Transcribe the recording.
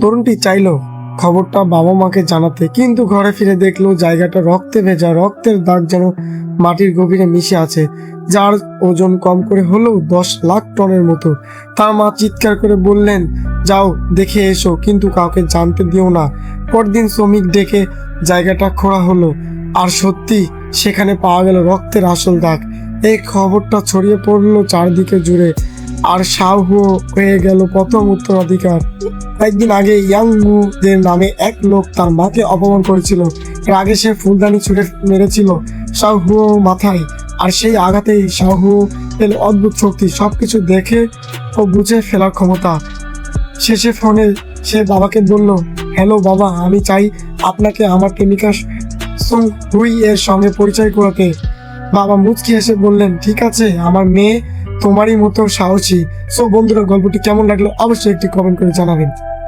তরুণটি চাইলো খবরটা বাবা মাকে জানাতে, কিন্তু ঘরে ফিরে দেখল জায়গাটা রক্তে ভেজা, রক্তের দাগ যেন মাটির গভীরে মিশে আছে, যার ওজন কম করে হলেও দশ লাখ টনের মতো। তার মা চিৎকার করে বললেন, যাও, দেখে এসো, কিন্তু কাউকে জানতে দিও না। পরদিন শ্রমিক ডেকে জায়গাটা খোঁড়া হলো, আর সত্যি সেখানে পাওয়া গেল রক্তের আসল দাগ। এই খবরটা ছড়িয়ে পড়ল চারদিকে জুড়ে। আর সাহু হয়ে গেল প্রথম উত্তরাধিকার। কয়েকদিন আগে ইয়াং মুদের নামে এক লোক তার মাকে অপমান করেছিল। এর আগে সে ফুলদানি ছুটে মেরেছিল শাহু মাথায়। আর সেই আঘাতেই শাহু এর অদ্ভুত শক্তি সবকিছু দেখে ও বুঝে ফেলার ক্ষমতা। শেষে ফোনে সে বাবাকে বলল, হ্যালো বাবা, আমি চাই আপনাকে আমার প্রেমিকা সুং হুই এর সঙ্গে পরিচয় করাতে। বাবা মুচকি এসে বললেন, ঠিক আছে, আমার মেয়ে তোমারই মতো সাহসী। সো বন্ধুরা গল্পটি কেমন লাগল অবশ্যই একটি কমেন্ট করে জানাবেন।